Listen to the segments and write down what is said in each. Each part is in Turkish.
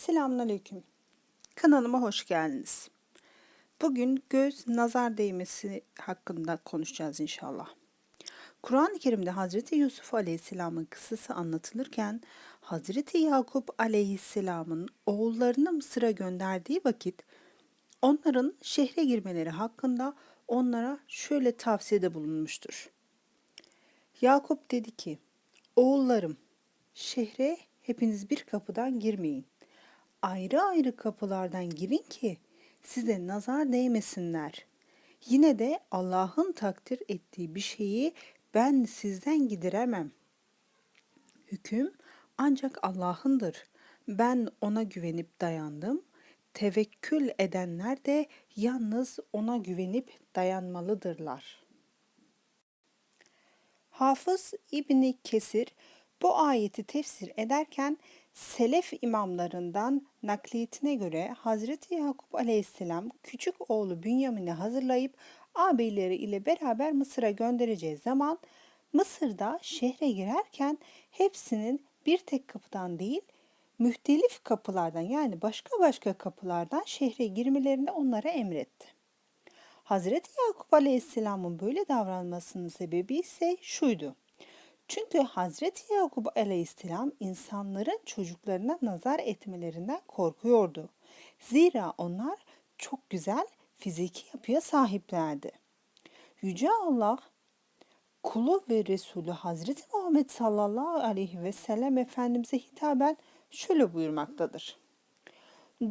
Selamünaleyküm. Kanalıma hoş geldiniz. Bugün göz nazar değmesi hakkında konuşacağız inşallah. Kur'an-ı Kerim'de Hazreti Yusuf Aleyhisselam'ın kıssası anlatılırken Hazreti Yakup Aleyhisselam'ın oğullarını Mısır'a gönderdiği vakit onların şehre girmeleri hakkında onlara şöyle tavsiyede bulunmuştur. Yakup dedi ki, oğullarım şehre hepiniz bir kapıdan girmeyin ayrı ayrı kapılardan girin ki size nazar değmesinler. Yine de Allah'ın takdir ettiği bir şeyi ben sizden gidiremem. Hüküm ancak Allah'ındır. Ben ona güvenip dayandım. Tevekkül edenler de yalnız ona güvenip dayanmalıdırlar. Hafız İbni Kesir bu ayeti tefsir ederken Selef imamlarından nakliyetine göre Hazreti Yakup aleyhisselam küçük oğlu Bünyamin'i hazırlayıp ağabeyleri ile beraber Mısır'a göndereceği zaman Mısır'da şehre girerken hepsinin bir tek kapıdan değil mühtelif kapılardan yani başka başka kapılardan şehre girmelerini onlara emretti. Hazreti Yakup Aleyhisselam'ın böyle davranmasının sebebi ise şuydu. Çünkü Hazreti Yakup aleyhisselam insanların çocuklarına nazar etmelerinden korkuyordu. Zira onlar çok güzel fiziki yapıya sahiplerdi. Yüce Allah kulu ve Resulü Hazreti Muhammed sallallahu aleyhi ve sellem Efendimiz'e hitaben şöyle buyurmaktadır.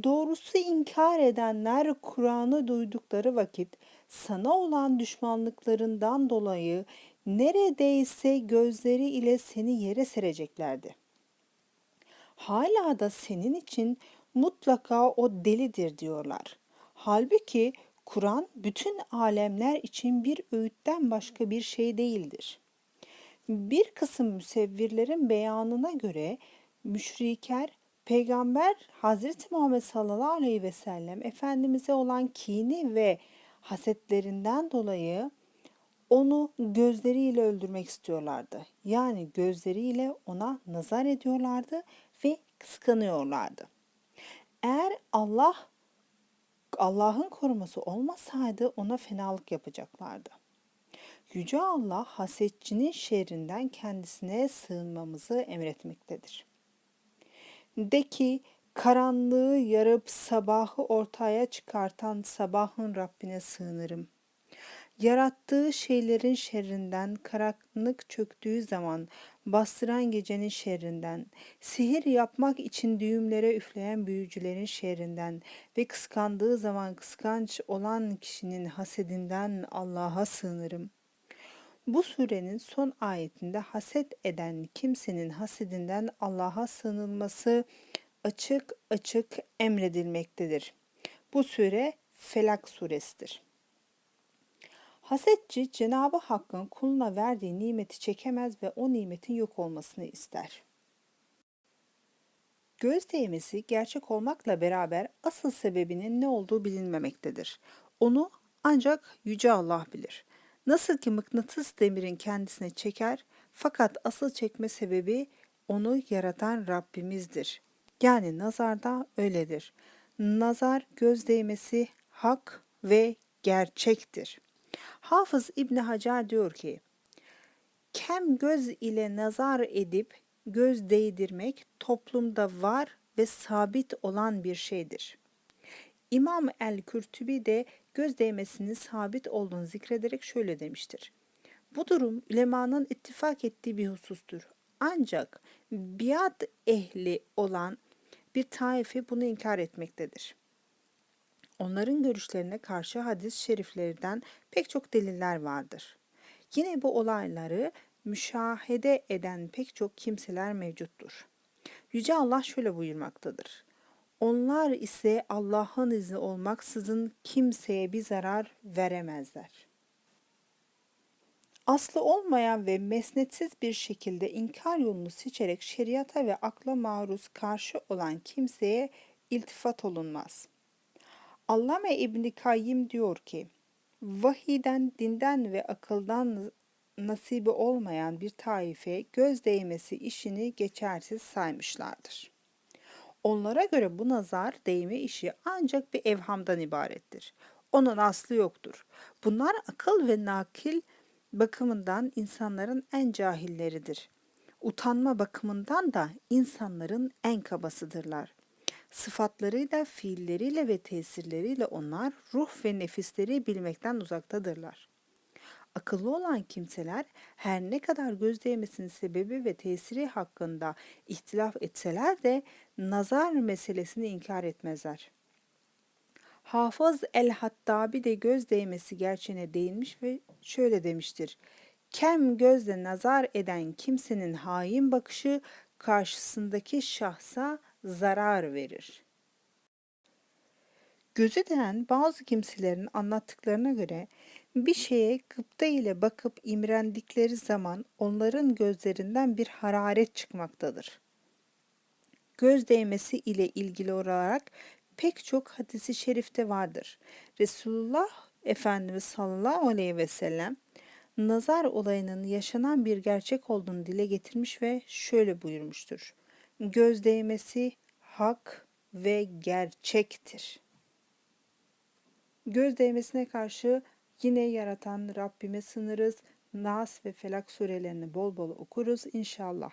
Doğrusu inkar edenler Kur'an'ı duydukları vakit sana olan düşmanlıklarından dolayı neredeyse gözleri ile seni yere sereceklerdi. Hala da senin için mutlaka o delidir diyorlar. Halbuki Kur'an bütün alemler için bir öğütten başka bir şey değildir. Bir kısım müsevvirlerin beyanına göre müşriker Peygamber Hazreti Muhammed sallallahu aleyhi ve sellem Efendimiz'e olan kini ve hasetlerinden dolayı onu gözleriyle öldürmek istiyorlardı. Yani gözleriyle ona nazar ediyorlardı ve kıskanıyorlardı. Eğer Allah Allah'ın koruması olmasaydı ona fenalık yapacaklardı. Yüce Allah hasetçinin şerrinden kendisine sığınmamızı emretmektedir. De ki karanlığı yarıp sabahı ortaya çıkartan sabahın Rabbine sığınırım.'' Yarattığı şeylerin şerrinden, karanlık çöktüğü zaman bastıran gecenin şerrinden, sihir yapmak için düğümlere üfleyen büyücülerin şerrinden ve kıskandığı zaman kıskanç olan kişinin hasedinden Allah'a sığınırım. Bu surenin son ayetinde haset eden kimsenin hasedinden Allah'a sığınılması açık açık emredilmektedir. Bu sure Felak suresidir. Hasetçi Cenabı Hakk'ın kuluna verdiği nimeti çekemez ve o nimetin yok olmasını ister. Göz değmesi gerçek olmakla beraber asıl sebebinin ne olduğu bilinmemektedir. Onu ancak Yüce Allah bilir. Nasıl ki mıknatıs demirin kendisine çeker fakat asıl çekme sebebi onu yaratan Rabbimizdir. Yani nazarda öyledir. Nazar göz değmesi hak ve gerçektir.'' Hafız İbni Hacer diyor ki, kem göz ile nazar edip göz değdirmek toplumda var ve sabit olan bir şeydir. İmam el-Kürtübi de göz değmesinin sabit olduğunu zikrederek şöyle demiştir. Bu durum ulemanın ittifak ettiği bir husustur. Ancak biat ehli olan bir taife bunu inkar etmektedir. Onların görüşlerine karşı hadis şeriflerden pek çok deliller vardır. Yine bu olayları müşahede eden pek çok kimseler mevcuttur. Yüce Allah şöyle buyurmaktadır. Onlar ise Allah'ın izni olmaksızın kimseye bir zarar veremezler. Aslı olmayan ve mesnetsiz bir şekilde inkar yolunu seçerek şeriata ve akla maruz karşı olan kimseye iltifat olunmaz.'' Allame İbni Kayyim diyor ki, vahiden, dinden ve akıldan nasibi olmayan bir taife göz değmesi işini geçersiz saymışlardır. Onlara göre bu nazar değme işi ancak bir evhamdan ibarettir. Onun aslı yoktur. Bunlar akıl ve nakil bakımından insanların en cahilleridir. Utanma bakımından da insanların en kabasıdırlar. Sıfatlarıyla, fiilleriyle ve tesirleriyle onlar ruh ve nefisleri bilmekten uzaktadırlar. Akıllı olan kimseler her ne kadar göz değmesinin sebebi ve tesiri hakkında ihtilaf etseler de nazar meselesini inkar etmezler. Hafız el-Hattabi de göz değmesi gerçeğine değinmiş ve şöyle demiştir. Kem gözle nazar eden kimsenin hain bakışı karşısındaki şahsa zarar verir. Gözü değen bazı kimselerin anlattıklarına göre bir şeye gıpta ile bakıp imrendikleri zaman onların gözlerinden bir hararet çıkmaktadır. Göz değmesi ile ilgili olarak pek çok hadisi şerifte vardır. Resulullah Efendimiz sallallahu aleyhi ve sellem nazar olayının yaşanan bir gerçek olduğunu dile getirmiş ve şöyle buyurmuştur. Göz değmesi hak ve gerçektir. Göz değmesine karşı yine yaratan Rabbime sınırız. Nas ve Felak surelerini bol bol okuruz inşallah.